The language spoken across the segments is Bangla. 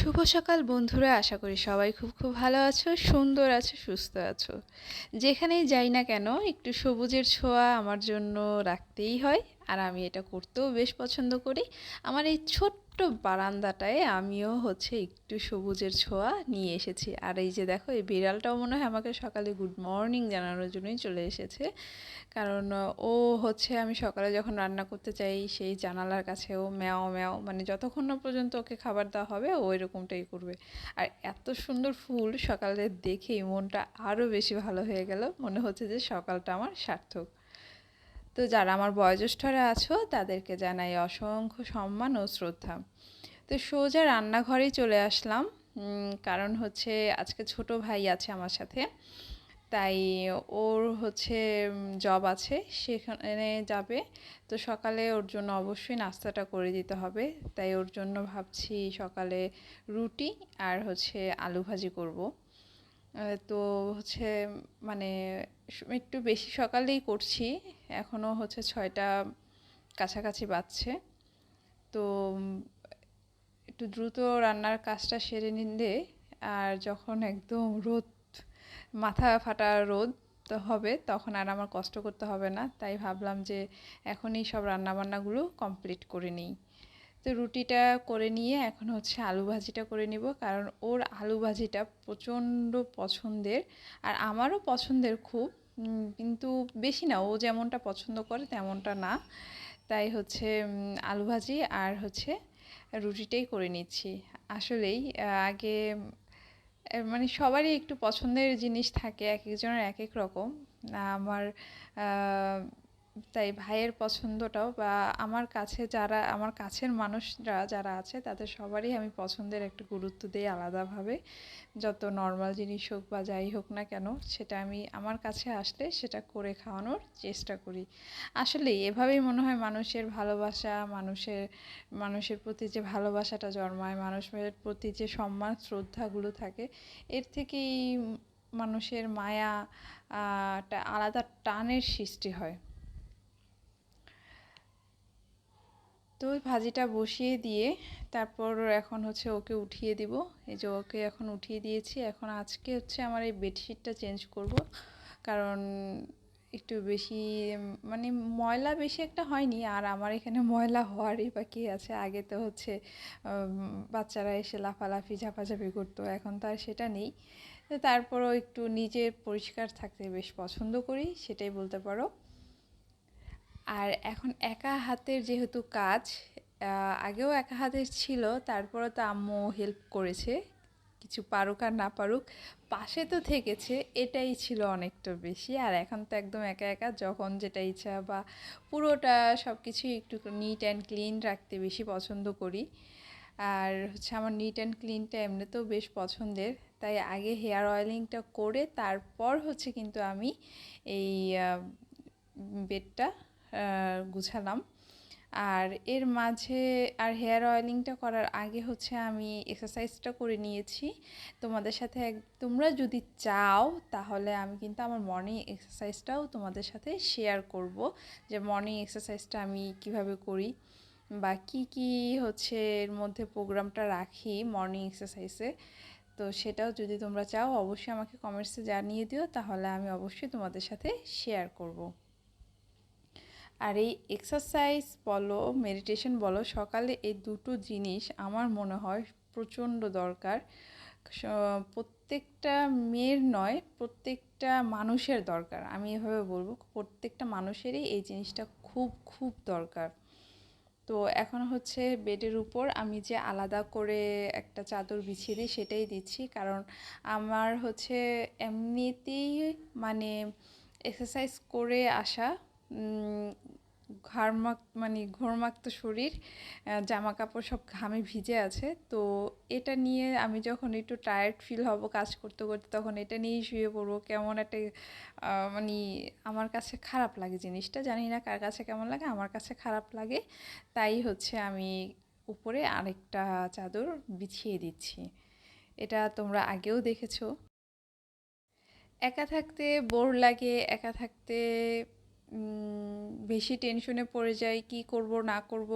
শুভ সকাল বন্ধুরা, আশা করি সবাই খুব খুব ভালো আছো, সুন্দর আছো, সুস্থ আছো। যেখানেই যাই না কেন, একটু সবুজের ছোঁয়া আমার জন্য রাখতেই হয়। আর আমি এটা করতেও বেশ পছন্দ করি। আমার এই ছোট্ট বারান্দাটায় আমিও হচ্ছে একটু সবুজের ছোঁয়া নিয়ে এসেছি। আর এই যে দেখো, এই বিড়ালটাও মনে হয় আমাকে সকালে গুড মর্নিং জানানোর জন্যই চলে এসেছে। কারণ, ও হচ্ছে আমি সকালে যখন রান্না করতে চাই, সেই জানালার কাছে ও ম্যাও ম্যাও মানে যতক্ষণ না পর্যন্ত ওকে খাবার দেওয়া হবে, ও এরকমটাই করবে। আর এত সুন্দর ফুল সকালে দেখেই মনটা আরও বেশি ভালো হয়ে গেল। মনে হচ্ছে যে সকালটা আমার সার্থক। তো যারা আমার বয়োজ্যেষ্ঠরা আছো, তাদেরকে জানাই অসংখ্য সম্মান ও শ্রদ্ধা। তো সোজা রান্নাঘরেই চলে আসলাম। কারণ হচ্ছে আজকে ছোট ভাই আছে আমার সাথে। তাই ওর হচ্ছে জব আছে, সেখানে যাবে। তো সকালে ওর জন্য অবশ্যই নাস্তাটা করে দিতে হবে। তাই ওর জন্য ভাবছি সকালে রুটি আর হচ্ছে আলু ভাজি করব। তো হচ্ছে মানে একটু বেশি সকালেই করছি। এখনও হচ্ছে ছয়টা কাছাকাছি বাজছে। তো একটু দ্রুত রান্নার কাজটা সেরে নিলে আর যখন একদম রোদ, মাথা ফাটা রোদ তো হবে, তখন আর আমার কষ্ট করতে হবে না। তাই ভাবলাম যে এখনই সব রান্নাবান্নাগুলো কমপ্লিট করে নিই। তো রুটিটা করে নিয়ে এখন হচ্ছে আলু ভাজিটা করে নিব। কারণ ওর আলু ভাজিটা প্রচণ্ড পছন্দের আর আমারও পছন্দের খুব কিন্তু বেশি না। ও যেমনটা পছন্দ করে তেমনটা না। তাই হচ্ছে আলু ভাজি আর হচ্ছে রুটিটাই করে নিচ্ছি। আসলেই আগে মানে সবারই একটু পছন্দের জিনিস থাকে, এক একজনের এক এক রকম। আমার তাই ভাইয়ের পছন্দটাও বা আমার কাছে যারা, আমার কাছের মানুষরা যারা আছে তাদের সবারই আমি পছন্দের একটু গুরুত্ব দিই আলাদাভাবে। যত নর্মাল জিনিস হোক বা যাই হোক না কেন, সেটা আমি, আমার কাছে আসলে সেটা করে খাওয়ানোর চেষ্টা করি। আসলে এভাবেই মনে হয় মানুষের ভালোবাসা, মানুষের মানুষের প্রতি যে ভালোবাসাটা জন্মায়, মানুষের প্রতি যে সম্মান, শ্রদ্ধাগুলো থাকে, এর থেকেই মানুষের মায়া আলাদা টানের সৃষ্টি হয়। তো ওই ভাজিটা বসিয়ে দিয়ে তারপর এখন হচ্ছে ওকে উঠিয়ে দিব। এই যে ওকে এখন উঠিয়ে দিয়েছি। এখন আজকে হচ্ছে আমার এই বেডশিটটা চেঞ্জ করব। কারণ একটু বেশি মানে ময়লা বেশি একটা হয়নি। আর আমার এখানে ময়লা হওয়ারই বা কী আছে। আগে তো হচ্ছে বাচ্চারা এসে লাফালাফি, ঝাপাঝাপি করতো। এখন তো আর সেটা নেই। তারপরও একটু নিজে পরিষ্কার থাকতে বেশ পছন্দ করি। সেটাই বলতে পারো। আর এখন একা হাতের যেহেতু কাজ আগেও একা হাতের ছিল তারপরে তো আম্মু হেল্প করেছে, কিছু পারুক আর না পারুক, পাশে তো থেকেছে, এটাই ছিল অনেকটা বেশি। আর এখন তো একদম একা একা, যখন যেটা ইচ্ছা বা পুরোটা সব কিছুই একটু নিট অ্যান্ড ক্লিন রাখতে বেশি পছন্দ করি। আর হচ্ছে আমার নিট অ্যান্ড ক্লিনটা এমনিতেও বেশ পছন্দের, তাই আগে হেয়ার অয়েলিংটা করে তারপর হচ্ছে কিন্তু আমি এই বেডটা গুছালাম। আর এর মাঝে আর হেয়ার অয়েলিংটা করার আগে হচ্ছে আমি এক্সারসাইজটা করে নিয়েছি। তোমাদের সাথে এক, তোমরা যদি চাও তাহলে আমি কিন্তু আমার মর্নিং এক্সারসাইজটাও তোমাদের সাথে শেয়ার করব। যে মর্নিং এক্সারসাইজটা আমি কীভাবে করি বা কি কি হচ্ছে এর মধ্যে প্রোগ্রামটা রাখি মর্নিং এক্সারসাইজে তো সেটাও যদি তোমরা চাও, অবশ্যই আমাকে কমেন্টসে জানিয়ে দিও, তাহলে আমি অবশ্যই তোমাদের সাথে শেয়ার করব। আর এই এক্সারসাইজ বলো মেডিটেশন বলো, সকালে এই দুটো জিনিস আমার মনে হয় প্রচণ্ড দরকার। প্রত্যেকটা মেয়ের নয়, প্রত্যেকটা মানুষের দরকার। আমি এভাবে বলব, প্রত্যেকটা মানুষেরই এই জিনিসটা খুব খুব দরকার। তো এখন হচ্ছে বেডের উপর আমি যে আলাদা করে একটা চাদর বিছিয়ে দিই সেটাই দিচ্ছি। কারণ আমার হচ্ছে এমনিতেই মানে এক্সারসাইজ করে আসা ঘাড়মাক মানে ঘোরমাক্ত শরীর জামা কাপড় সব ঘামে ভিজে আছে। তো এটা নিয়ে আমি যখন একটু টায়ার্ড ফিল হব কাজ করতে করতে, তখন এটা নিয়েই শুয়ে পড়ব। কেমন একটা মানে আমার কাছে খারাপ লাগে জিনিসটা। জানি না কার কাছে কেমন লাগে, আমার কাছে খারাপ লাগে। তাই হচ্ছে আমি উপরে আরেকটা চাদর বিছিয়ে দিচ্ছি। এটা তোমরা আগেও দেখেছ। একা থাকতে বোর লাগে, একা থাকতে বেশি টেনশনে পড়ে যাই, কি করব, না করব,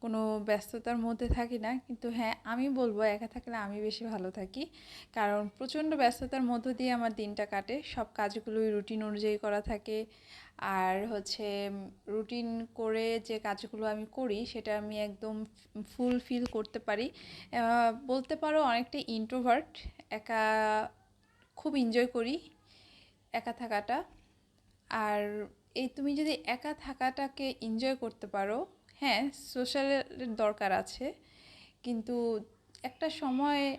কোনো ব্যস্ততার মধ্যে থাকি না। কিন্তু হ্যাঁ আমি বলব একা থাকলে আমি বেশি ভালো থাকি। কারণ প্রচণ্ড ব্যস্ততার মধ্য দিয়ে আমার দিনটা কাটে। সব কাজগুলোই রুটিন অনুযায়ী করা থাকে। আর হচ্ছে রুটিন করে যে কাজগুলো আমি করি, সেটা আমি একদম ফুলফিল করতে পারি। বলতে পারো অনেকটা ইন্ট্রোভার্ট একা খুব এনজয় করি একা থাকাটা। আর এই তুমি যদি একা থাকাটাকে এনজয় করতে পারো হ্যাঁ সোশ্যালের দরকার আছে। কিন্তু একটা সময়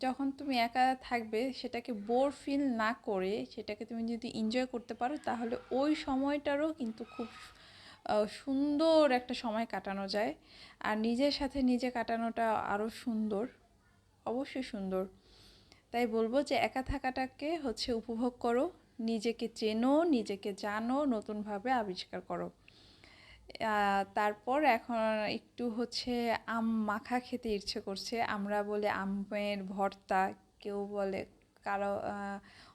যখন তুমি একা থাকবে, সেটাকে বোর ফিল না করে, সেটাকে তুমি যদি এনজয় করতে পারো, তাহলে ওই সময়টারও কিন্তু খুব সুন্দর একটা সময় কাটানো যায়। আর নিজের সাথে নিজে কাটানোটা আরও সুন্দর, অবশ্যই সুন্দর। তাই বলব যে একা থাকাটাকে হচ্ছে উপভোগ করো। নিজেকে চেনো, নিজেকে জানো, নতুনভাবে আবিষ্কার করো। তারপর এখন একটু হচ্ছে আম মাখা খেতে ইচ্ছে করছে। আমরা বলে আমের ভর্তা, কেউ বলে কারও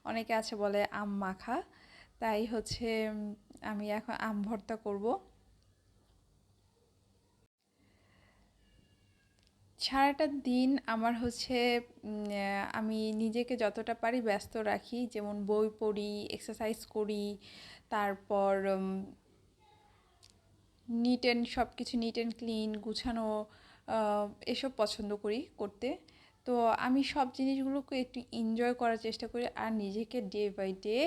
অনেকে আছে বলে আম মাখা। তাই হচ্ছে আমি এখন আম ভর্তা করব। সারাটা দিন আমার হচ্ছে আমি নিজেকে যতটা পারি ব্যস্ত রাখি। যেমন বই পড়ি এক্সারসাইজ করি, তারপর নিট অ্যান্ড সব কিছু নিট অ্যান্ড ক্লিন গুছানো এসব পছন্দ করি করতে। তো আমি সব জিনিসগুলোকে একটু এনজয় করার চেষ্টা করি আর নিজেকে ডে বাই ডে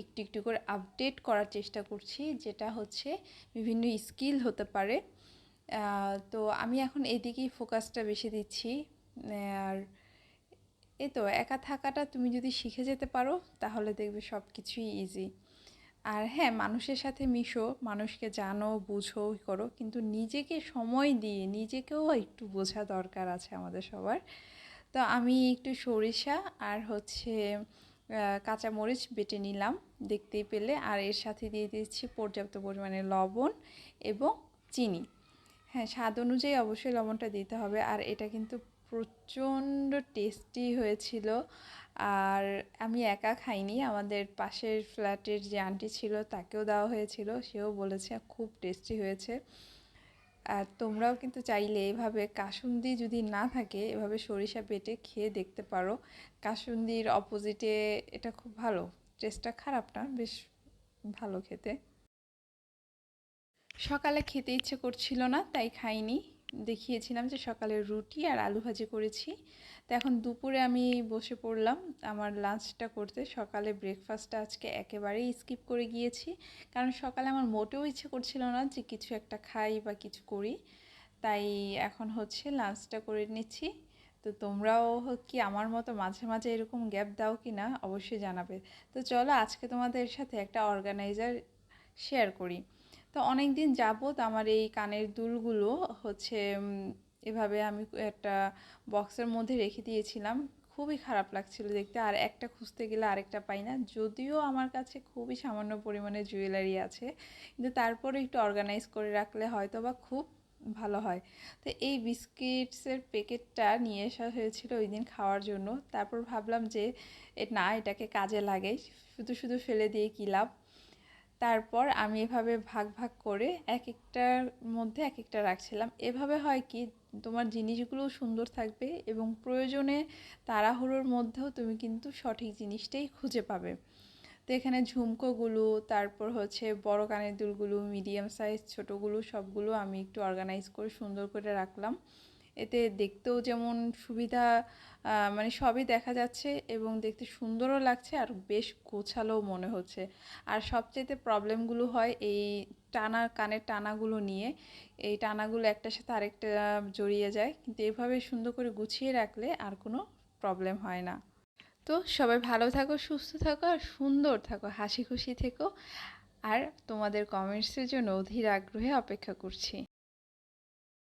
একটু একটু করে আপডেট করার চেষ্টা করছি। যেটা হচ্ছে, বিভিন্ন স্কিল হতে পারে। তো আমি এখন এদিকেই ফোকাসটা বেশি দিচ্ছি। আর এই তো একা থাকাটা তুমি যদি শিখে যেতে পারো তাহলে দেখবে সব কিছুই ইজি আর হ্যাঁ মানুষের সাথে মিশো মানুষকে জানো বুঝো করো কিন্তু নিজেকে সময় দিয়ে নিজেকেও একটু বোঝা দরকার আছে আমাদের সবার। তো আমি একটু সরিষা আর হচ্ছে আহ, কাঁচামরিচ বেটে নিলাম দেখতেই পেলে। আর এর সাথে দিয়ে দিচ্ছি পর্যাপ্ত পরিমাণে লবণ এবং চিনি। হ্যাঁ স্বাদ অনুযায়ী অবশ্যই লবণটা দিতে হবে। আর এটা কিন্তু প্রচণ্ড টেস্টি হয়েছিল। আর আমি একা খাইনি, আমাদের পাশের ফ্ল্যাটের যে আন্টি ছিল, তাকেও দেওয়া হয়েছিল। সেও বলেছে, খুব টেস্টি হয়েছে। আর তোমরাও কিন্তু চাইলে এভাবে কাসুন্দি যদি না থাকে, এভাবে সরিষা বেটে খেয়ে দেখতে পারো। কাসুন্দির অপোজিটে এটা খুব ভালো। টেস্টটা খারাপ না, বেশ ভালো খেতে। সকালে খেতে ইচ্ছে করছিল না, তাই খাইনি। দেখিয়েছিলাম যে সকালে রুটি আর আলু ভাজি করেছি। তো এখন দুপুরে আমি বসে পড়লাম। আমার লাঞ্চটা করতে সকালে ব্রেকফাস্টটা আজকে একেবারেই স্কিপ করে গিয়েছি। কারণ সকালে আমার মোটেও ইচ্ছে করছিল না যে কিছু একটা খাই বা কিছু করি। তাই এখন হচ্ছে লাঞ্চটা করে নিচ্ছি। তো তোমরাও কি আমার মতো মাঝে মাঝে এরকম গ্যাপ দাও কি না, অবশ্যই জানাবে। তো চলো আজকে তোমাদের সাথে একটা অর্গানাইজার শেয়ার করি। তো অনেক দিন যাবত আমার এই কানের দুলগুলো হচ্ছে এভাবে আমি একটা বক্সের মধ্যে রেখে দিয়েছিলাম। খুবই খারাপ লাগছিল দেখতে, আর একটা খুঁজতে গেলে আরেকটা পাই না। যদিও আমার কাছে খুবই সামান্য পরিমাণে জুয়েলারি আছে, কিন্তু তারপরে একটু অর্গানাইজ করে রাখলে হয়তো বা খুব ভালো হয়। তো এই বিস্কিটসের প্যাকেটটা নিয়ে আসা হয়েছিল ওই দিন খাওয়ার জন্য। তারপর ভাবলাম যে না, এটাকে কাজে লাগে। শুধু শুধু ফেলে দিয়ে কী লাভ? তারপর আমি এভাবে ভাগ ভাগ করে এক একটার মধ্যে এক একটা রাখছিলাম। এভাবে হয় কি, তোমার জিনিসগুলোও সুন্দর থাকবে এবং প্রয়োজনে তাড়াহুড়োর মধ্যেও তুমি কিন্তু সঠিক জিনিসটাই খুঁজে পাবে। তো এখানে ঝুমকোগুলো, তারপর হচ্ছে বড় কানের দুলগুলো মিডিয়াম সাইজ ছোটোগুলো, সবগুলো আমি একটু অর্গানাইজ করে সুন্দর করে রাখলাম। এতে দেখতেও যেমন সুবিধা মানে সবই দেখা যাচ্ছে এবং দেখতে সুন্দরও লাগছে আর বেশ গোছালোও মনে হচ্ছে। আর সবচেয়েতে প্রবলেমগুলো হয় এই টানা, কানের টানাগুলো নিয়ে। এই টানাগুলো একটার সাথে আরেকটা জড়িয়ে যায়। কিন্তু এভাবে সুন্দর করে গুছিয়ে রাখলে আর কোনো প্রবলেম হয় না। তো সবাই ভালো থাকো, সুস্থ থাকো আর সুন্দর থাকো। হাসি খুশি থেকো। আর তোমাদের কমেন্টসের জন্য অধীর আগ্রহে অপেক্ষা করছি।